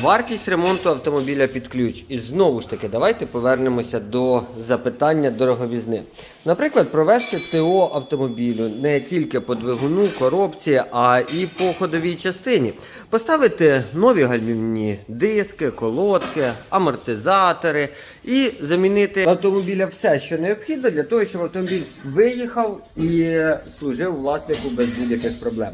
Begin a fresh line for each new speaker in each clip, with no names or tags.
Вартість ремонту автомобіля під ключ. І знову ж таки, давайте повернемося до запитання дороговізни. Наприклад, провести ТО автомобілю не тільки по двигуну, коробці, а і по ходовій частині. Поставити нові гальмівні диски, колодки, амортизатори і замінити автомобіля все, що необхідно для того, щоб автомобіль виїхав і служив власнику без будь-яких проблем.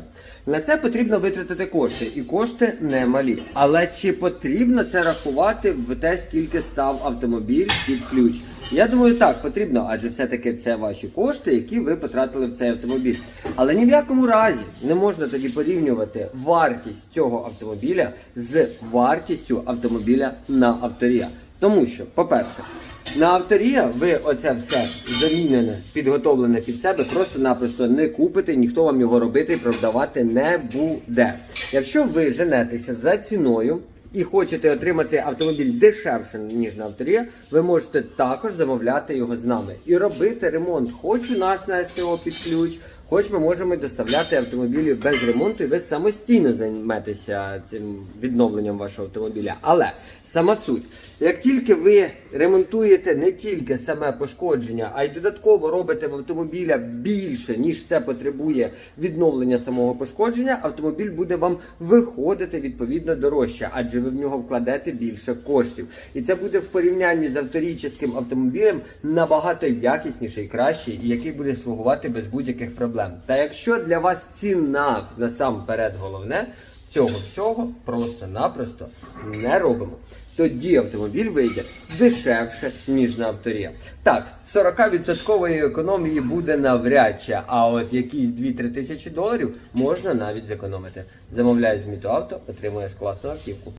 На це потрібно витратити кошти, і кошти немалі. Але чи потрібно це рахувати в те, скільки став автомобіль під ключ? Я думаю, так потрібно, адже все-таки це ваші кошти, які ви потратили в цей автомобіль. Але ні в якому разі не можна тоді порівнювати вартість цього автомобіля з вартістю автомобіля на авторія. Тому що, по-перше, на авторія ви оце все замінене, підготовлене під себе, просто-напросто не купите, ніхто вам його робити і продавати не буде. Якщо ви женетеся за ціною і хочете отримати автомобіль дешевше, ніж на авторі, ви можете також замовляти його з нами і робити ремонт. Хоч у нас на СТО під ключ, хоч ми можемо доставляти автомобілі без ремонту, і ви самостійно займетеся цим відновленням вашого автомобіля. Але сама суть, як тільки ви ремонтуєте не тільки саме пошкодження, а й додатково робите в автомобіля більше, ніж це потребує відновлення самого пошкодження, автомобіль буде вам виходити відповідно дорожче, адже ви в нього вкладете більше коштів. І це буде в порівнянні з авторічним автомобілем набагато якісніший, кращий, і який буде слугувати без будь-яких проблем. Та якщо для вас ціна насамперед головне, цього всього просто-напросто не робимо. Тоді автомобіль вийде дешевше, ніж на авторія. Так, 40% економії буде навряд чи, а от якісь 2-3 тисячі доларів можна навіть зекономити. Замовляй з Мітоавто, отримуєш класну автівку.